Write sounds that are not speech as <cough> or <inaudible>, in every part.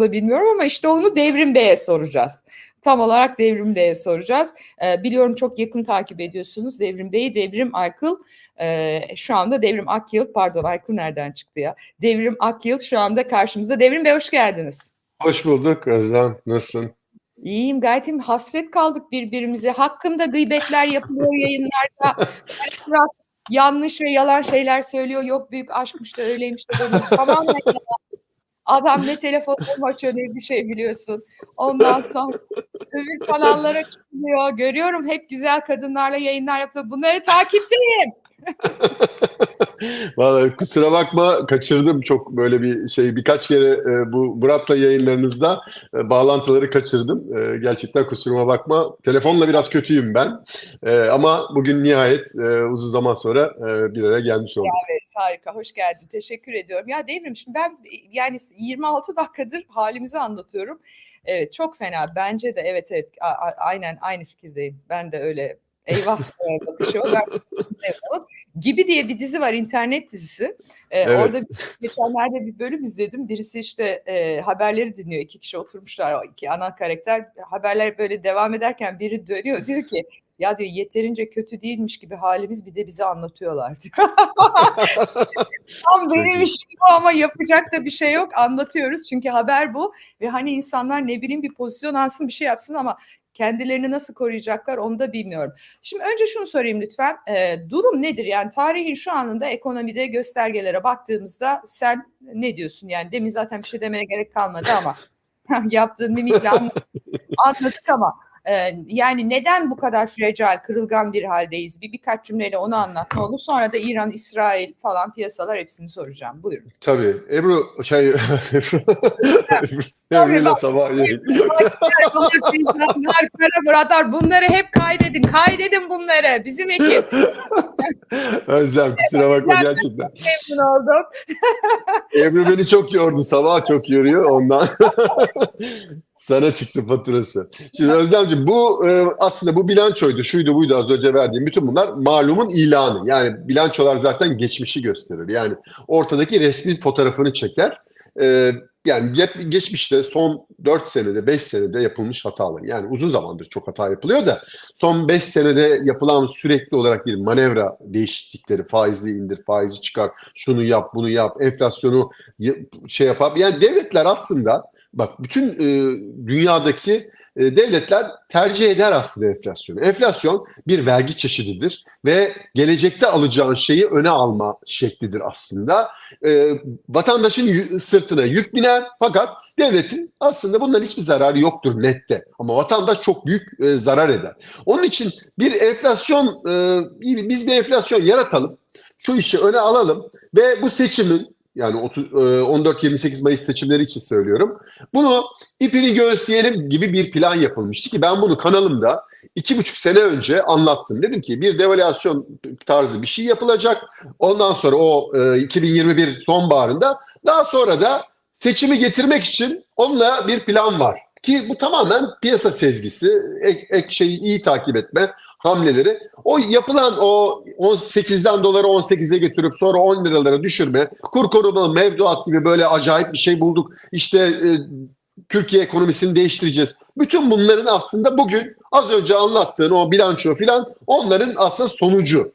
da bilmiyorum ama işte onu Devrim Bey'e soracağız. Tam olarak Devrim Bey'e soracağız. Ee, biliyorum çok yakın takip ediyorsunuz Devrim Bey'i. Devrim Aykıl e, şu anda Devrim Akyıl pardon Aykıl nereden çıktı ya? Devrim Akyıl şu anda karşımızda. Devrim Bey hoş geldiniz. Hoş bulduk Özlem. Nasılsın? İyiyim gayet iyiyim. Hasret kaldık birbirimize. Hakkımda gıybetler yapılıyor <laughs> yayınlarda. Biraz yanlış ve yalan şeyler söylüyor. Yok büyük aşkmış da öyleymiş de. Tamamen yalan. Adam ne telefonlarımı açıyor ne bir şey biliyorsun. Ondan sonra öbür kanallara çıkıyor. Görüyorum hep güzel kadınlarla yayınlar yapıyor. Bunları takipteyim. <laughs> Vallahi kusura bakma kaçırdım çok böyle bir şey birkaç kere e, bu Murat'la yayınlarınızda e, bağlantıları kaçırdım. E, gerçekten kusuruma bakma. Telefonla biraz kötüyüm ben. E, ama bugün nihayet e, uzun zaman sonra e, bir araya gelmiş olduk. Evet harika hoş geldin teşekkür ediyorum. Ya Devrim şimdi ben yani 26 dakikadır halimizi anlatıyorum. Evet çok fena bence de evet evet aynen aynı fikirdeyim. Ben de öyle eyvah e, bakışı o. <laughs> Gibi diye bir dizi var internet dizisi. Ee, Evet. Orada geçenlerde bir bölüm izledim. Birisi işte e, haberleri dinliyor. iki kişi oturmuşlar. O iki ana karakter. Haberler böyle devam ederken biri dönüyor. Diyor ki ya diyor yeterince kötü değilmiş gibi halimiz bir de bize anlatıyorlar diyor. <laughs> Tam benim işim bu ama yapacak da bir şey yok. Anlatıyoruz çünkü haber bu. Ve hani insanlar ne bileyim bir pozisyon alsın bir şey yapsın ama kendilerini nasıl koruyacaklar onu da bilmiyorum. Şimdi önce şunu sorayım lütfen. Ee, durum nedir? Yani tarihin şu anında ekonomide göstergelere baktığımızda sen ne diyorsun? Yani demin zaten bir şey demeye gerek kalmadı ama <laughs> yaptığın mimikle anladık ama e, yani neden bu kadar fragile, kırılgan bir haldeyiz? Bir birkaç cümleyle onu anlat ne olur. Sonra da İran, İsrail falan piyasalar hepsini soracağım. Buyurun. Tabii. Ebru şey <laughs> Ebru'yla sabah <laughs> yayın. Bunlar, kara muratlar bunları hep kaydedin. Kaydedin bunları. Bizim ekip. <laughs> Özlem kusura bakma gerçekten. Memnun oldum. Ebru beni çok yordu sabah çok yoruyor ondan. Sana çıktı faturası. Şimdi Özlemciğim bu e, aslında bu bilançoydu, şuydu buydu az önce verdiğim bütün bunlar malumun ilanı. Yani bilançolar zaten geçmişi gösterir. Yani ortadaki resmi fotoğrafını çeker. E, yani geçmişte son 4 senede 5 senede yapılmış hatalar. Yani uzun zamandır çok hata yapılıyor da son 5 senede yapılan sürekli olarak bir manevra değişiklikleri faizi indir, faizi çıkar, şunu yap, bunu yap, enflasyonu şey yapar. Yani devletler aslında bak bütün e, dünyadaki e, devletler tercih eder aslında enflasyonu. Enflasyon bir vergi çeşididir ve gelecekte alacağın şeyi öne alma şeklidir aslında. E, vatandaşın sırtına yük biner fakat devletin aslında bundan hiçbir zararı yoktur nette. Ama vatandaş çok büyük e, zarar eder. Onun için bir enflasyon, e, biz bir enflasyon yaratalım. Şu işi öne alalım ve bu seçimin yani 30, e, 14-28 Mayıs seçimleri için söylüyorum. Bunu ipini göğüsleyelim gibi bir plan yapılmıştı ki ben bunu kanalımda iki buçuk sene önce anlattım. Dedim ki bir devalüasyon tarzı bir şey yapılacak. Ondan sonra o e, 2021 sonbaharında daha sonra da seçimi getirmek için onunla bir plan var. Ki bu tamamen piyasa sezgisi, ek, ek şeyi iyi takip etme hamleleri. O yapılan o 18'den doları 18'e getirip sonra 10 liralara düşürme, kur korumalı mevduat gibi böyle acayip bir şey bulduk. İşte e, Türkiye ekonomisini değiştireceğiz. Bütün bunların aslında bugün az önce anlattığın o bilanço filan onların aslında sonucu.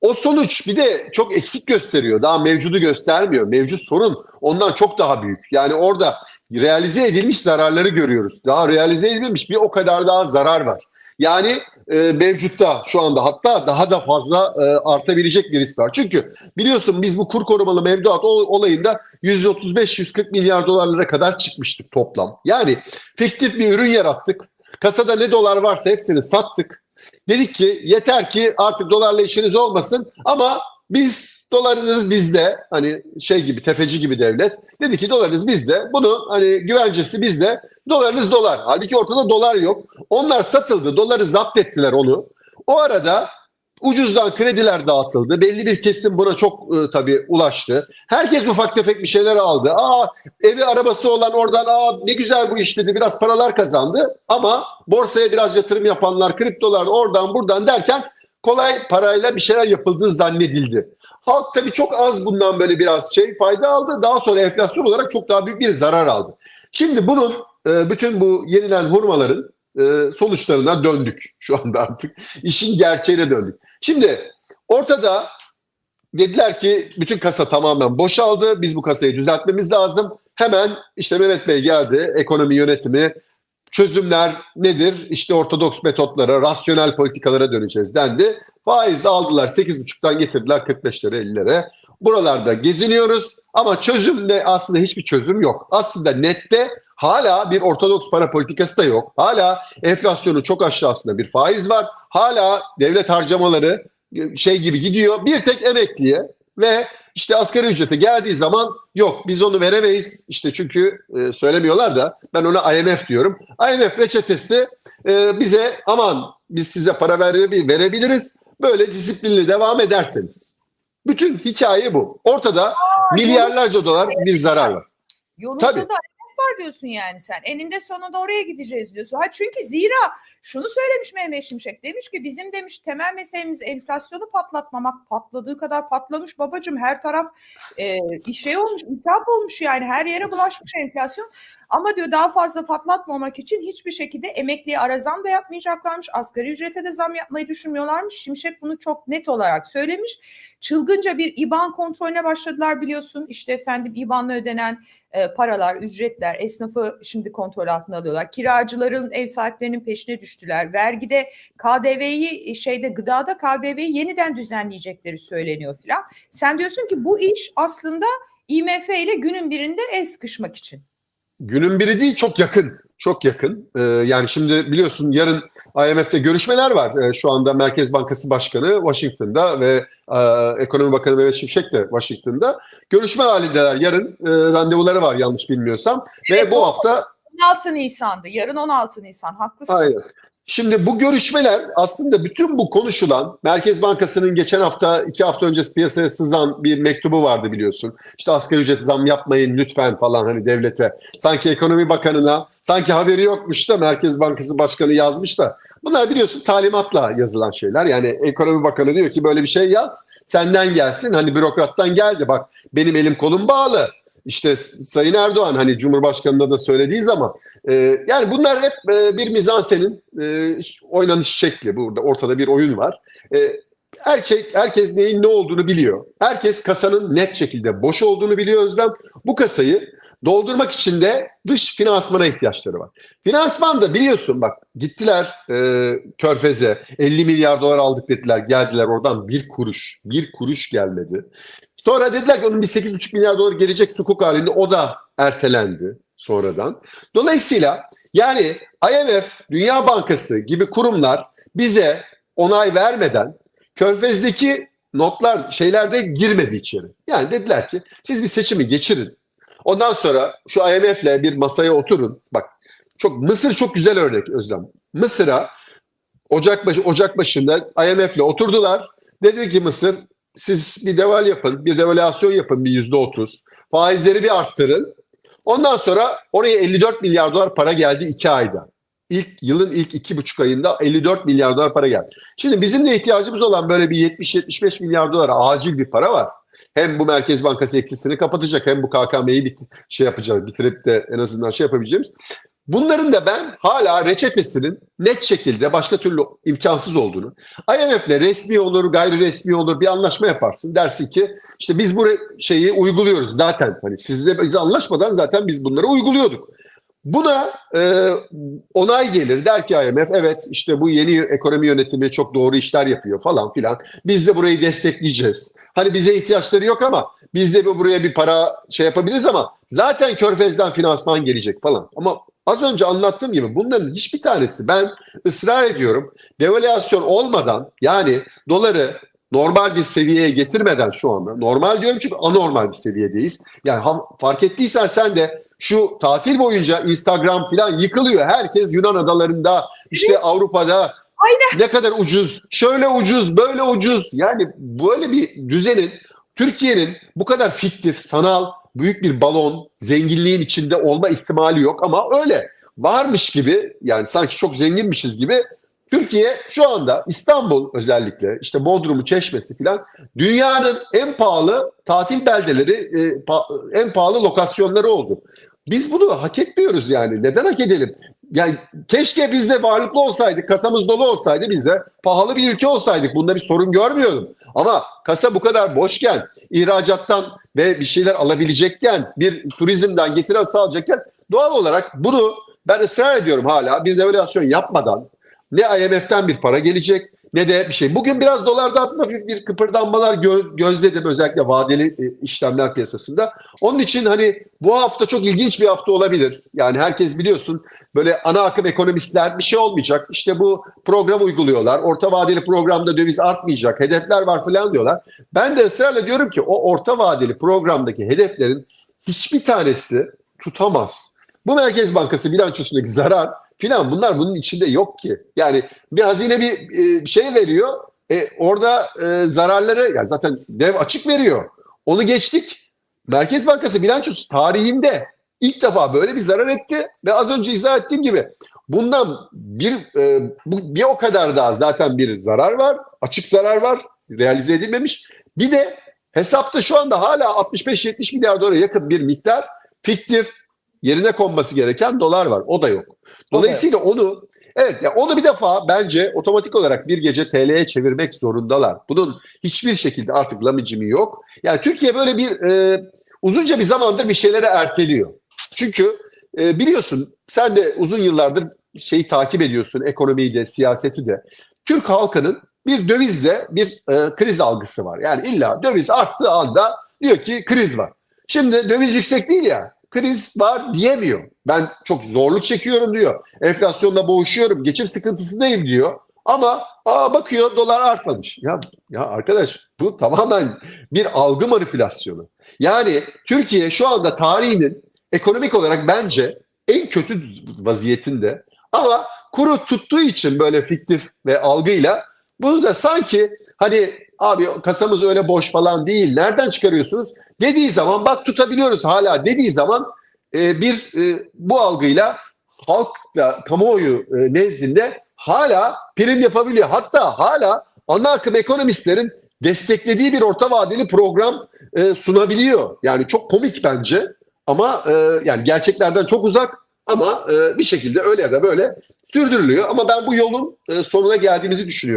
O sonuç bir de çok eksik gösteriyor. Daha mevcudu göstermiyor. Mevcut sorun ondan çok daha büyük. Yani orada realize edilmiş zararları görüyoruz. Daha realize edilmemiş bir o kadar daha zarar var. Yani e, mevcutta şu anda hatta daha da fazla e, artabilecek bir risk var. Çünkü biliyorsun biz bu kur korumalı mevduat ol- olayında 135-140 milyar dolarlara kadar çıkmıştık toplam. Yani fiktif bir ürün yarattık. Kasada ne dolar varsa hepsini sattık. Dedik ki yeter ki artık dolarla işiniz olmasın ama biz dolarınız bizde hani şey gibi tefeci gibi devlet. Dedi ki dolarınız bizde. Bunu hani güvencesi bizde. Dolarınız dolar. Halbuki ortada dolar yok. Onlar satıldı doları zapt ettiler onu. O arada ucuzdan krediler dağıtıldı. Belli bir kesim buna çok e, tabii ulaştı. Herkes ufak tefek bir şeyler aldı. Aa evi arabası olan oradan aa ne güzel bu iş dedi biraz paralar kazandı. Ama borsaya biraz yatırım yapanlar kriptolar oradan buradan derken kolay parayla bir şeyler yapıldığı zannedildi. Halk tabii çok az bundan böyle biraz şey fayda aldı. Daha sonra enflasyon olarak çok daha büyük bir zarar aldı. Şimdi bunun e, bütün bu yenilen hurmaların e, sonuçlarına döndük <laughs> şu anda artık. İşin gerçeğine döndük. Şimdi ortada dediler ki bütün kasa tamamen boşaldı. Biz bu kasayı düzeltmemiz lazım. Hemen işte Mehmet Bey geldi. Ekonomi yönetimi çözümler nedir? İşte ortodoks metotlara, rasyonel politikalara döneceğiz dendi. Faiz aldılar 8,5'tan getirdiler 45'lere 50'lere. Buralarda geziniyoruz ama çözümde aslında hiçbir çözüm yok. Aslında nette hala bir ortodoks para politikası da yok. Hala enflasyonun çok aşağısında bir faiz var. Hala devlet harcamaları şey gibi gidiyor. Bir tek emekliye ve işte asgari ücrete geldiği zaman yok biz onu veremeyiz. İşte çünkü e, söylemiyorlar da ben ona IMF diyorum. IMF reçetesi e, bize aman biz size para vere- verebiliriz. Böyle disiplinli devam ederseniz. Bütün hikaye bu. Ortada milyarlarca dolar bir zarar var. Yolun Tabii. hedef var diyorsun yani sen. Eninde sonunda oraya gideceğiz diyorsun. Ha çünkü zira şunu söylemiş Mehmet Şimşek. Demiş ki bizim demiş temel meselemiz enflasyonu patlatmamak. Patladığı kadar patlamış babacığım. Her taraf e, şey olmuş, iltihap olmuş yani. Her yere bulaşmış enflasyon. Ama diyor daha fazla patlatmamak için hiçbir şekilde emekliye ara zam da yapmayacaklarmış. Asgari ücrete de zam yapmayı düşünmüyorlarmış. Şimşek bunu çok net olarak söylemiş. Çılgınca bir IBAN kontrolüne başladılar biliyorsun. İşte efendim IBAN'la ödenen e, paralar, ücretler, esnafı şimdi kontrol altına alıyorlar. Kiracıların, ev sahiplerinin peşine düştüler. Vergide KDV'yi e, şeyde gıdada KDV'yi yeniden düzenleyecekleri söyleniyor filan. Sen diyorsun ki bu iş aslında IMF ile günün birinde el sıkışmak için. Günün biri değil çok yakın. Çok yakın. Ee, yani şimdi biliyorsun yarın IMF'le görüşmeler var. Ee, şu anda Merkez Bankası Başkanı Washington'da ve e, Ekonomi Bakanı Mehmet Şimşek de Washington'da. Görüşme halindeler. Yarın e, randevuları var yanlış bilmiyorsam. Evet, ve bu o- hafta 16 Nisan'dı. Yarın 16 Nisan. Haklısın. Aynen. Şimdi bu görüşmeler aslında bütün bu konuşulan Merkez Bankası'nın geçen hafta iki hafta önce piyasaya sızan bir mektubu vardı biliyorsun. İşte asgari ücret zam yapmayın lütfen falan hani devlete. Sanki ekonomi bakanına sanki haberi yokmuş da Merkez Bankası Başkanı yazmış da. Bunlar biliyorsun talimatla yazılan şeyler. Yani ekonomi bakanı diyor ki böyle bir şey yaz. Senden gelsin hani bürokrattan geldi bak benim elim kolum bağlı. İşte Sayın Erdoğan hani Cumhurbaşkanı'nda da söylediği zaman ee, yani bunlar hep e, bir mizansenin e, oynanış şekli. Burada ortada bir oyun var. Ee, herkes, herkes neyin ne olduğunu biliyor. Herkes kasanın net şekilde boş olduğunu biliyor Özlem. Bu kasayı doldurmak için de dış finansmana ihtiyaçları var. Finansman da biliyorsun bak gittiler e, Körfez'e 50 milyar dolar aldık dediler. Geldiler oradan bir kuruş. Bir kuruş gelmedi. Sonra dediler ki onun bir 8,5 milyar dolar gelecek sukuk halinde o da ertelendi sonradan. Dolayısıyla yani IMF, Dünya Bankası gibi kurumlar bize onay vermeden Körfez'deki notlar şeylerde girmedi içeri. Yani dediler ki siz bir seçimi geçirin. Ondan sonra şu IMF'le bir masaya oturun. Bak çok Mısır çok güzel örnek Özlem. Mısır'a Ocak başı Ocak başında IMF'le oturdular. Dedi ki Mısır siz bir deval yapın, bir devalüasyon yapın bir yüzde otuz. Faizleri bir arttırın. Ondan sonra oraya 54 milyar dolar para geldi iki ayda. İlk yılın ilk iki buçuk ayında 54 milyar dolar para geldi. Şimdi bizim de ihtiyacımız olan böyle bir 70-75 milyar dolar acil bir para var. Hem bu Merkez Bankası eksisini kapatacak hem bu KKM'yi bit şey yapacağız, bitirip de en azından şey yapabileceğimiz. Bunların da ben hala reçetesinin net şekilde başka türlü imkansız olduğunu, IMF'le resmi olur, gayri resmi olur bir anlaşma yaparsın. Dersin ki işte biz bu şeyi uyguluyoruz zaten. Hani sizle biz anlaşmadan zaten biz bunları uyguluyorduk. Buna e, onay gelir. Der ki IMF evet işte bu yeni ekonomi yönetimi çok doğru işler yapıyor falan filan. Biz de burayı destekleyeceğiz. Hani bize ihtiyaçları yok ama biz de bu- buraya bir para şey yapabiliriz ama zaten Körfez'den finansman gelecek falan. Ama az önce anlattığım gibi bunların hiçbir tanesi ben ısrar ediyorum devalüasyon olmadan yani doları normal bir seviyeye getirmeden şu anda normal diyorum çünkü anormal bir seviyedeyiz. Yani fark ettiysen sen de şu tatil boyunca Instagram falan yıkılıyor. Herkes Yunan adalarında işte Avrupa'da ne kadar ucuz, şöyle ucuz, böyle ucuz. Yani böyle bir düzenin Türkiye'nin bu kadar fiktif, sanal, büyük bir balon, zenginliğin içinde olma ihtimali yok ama öyle varmış gibi yani sanki çok zenginmişiz gibi Türkiye şu anda İstanbul özellikle işte Bodrum'u, Çeşme'si filan dünyanın en pahalı tatil beldeleri, e, en pahalı lokasyonları oldu. biz bunu hak etmiyoruz yani. Neden hak edelim? Yani keşke biz de varlıklı olsaydık, kasamız dolu olsaydı biz de pahalı bir ülke olsaydık. Bunda bir sorun görmüyordum. Ama kasa bu kadar boşken, ihracattan ve bir şeyler alabilecekken, bir turizmden getiri sağlayacakken doğal olarak bunu ben ısrar ediyorum hala bir devalüasyon yapmadan ne IMF'den bir para gelecek ne de bir şey. Bugün biraz dolarda hafif bir kıpırdanmalar gö- gözledim özellikle vadeli e, işlemler piyasasında. Onun için hani bu hafta çok ilginç bir hafta olabilir. Yani herkes biliyorsun böyle ana akım ekonomistler bir şey olmayacak. İşte bu program uyguluyorlar. Orta vadeli programda döviz artmayacak. Hedefler var falan diyorlar. Ben de ısrarla diyorum ki o orta vadeli programdaki hedeflerin hiçbir tanesi tutamaz. Bu Merkez Bankası bilançosundaki zarar filan bunlar bunun içinde yok ki. Yani bir hazine bir e, şey veriyor. E, orada e, zararları yani zaten dev açık veriyor. Onu geçtik. Merkez Bankası bilançosu tarihinde ilk defa böyle bir zarar etti ve az önce izah ettiğim gibi bundan bir e, bu, bir o kadar daha zaten bir zarar var. Açık zarar var. Realize edilmemiş. Bir de hesapta şu anda hala 65-70 milyar dolara yakın bir miktar fiktif yerine konması gereken dolar var. O da yok. Dolayısıyla onu evet ya onu bir defa bence otomatik olarak bir gece TL'ye çevirmek zorundalar. Bunun hiçbir şekilde artık lamicimi yok. Yani Türkiye böyle bir e, uzunca bir zamandır bir şeyleri erteliyor. Çünkü e, biliyorsun sen de uzun yıllardır şeyi takip ediyorsun ekonomiyi de siyaseti de. Türk halkının bir dövizle bir e, kriz algısı var. Yani illa döviz arttığı anda diyor ki kriz var. Şimdi döviz yüksek değil ya kriz var diyemiyor. Ben çok zorluk çekiyorum diyor. Enflasyonla boğuşuyorum. Geçim sıkıntısındayım diyor. Ama aa bakıyor dolar artmamış. Ya ya arkadaş bu tamamen bir algı manipülasyonu. Yani Türkiye şu anda tarihinin ekonomik olarak bence en kötü vaziyetinde ama kuru tuttuğu için böyle fiktif ve algıyla bunu da sanki hani abi kasamız öyle boş falan değil. Nereden çıkarıyorsunuz? Dediği zaman bak tutabiliyoruz hala dediği zaman e, bir e, bu algıyla halkla kamuoyu e, nezdinde hala prim yapabiliyor. Hatta hala ana akım ekonomistlerin desteklediği bir orta vadeli program e, sunabiliyor. Yani çok komik bence ama e, yani gerçeklerden çok uzak ama e, bir şekilde öyle ya da böyle sürdürülüyor. Ama ben bu yolun e, sonuna geldiğimizi düşünüyorum.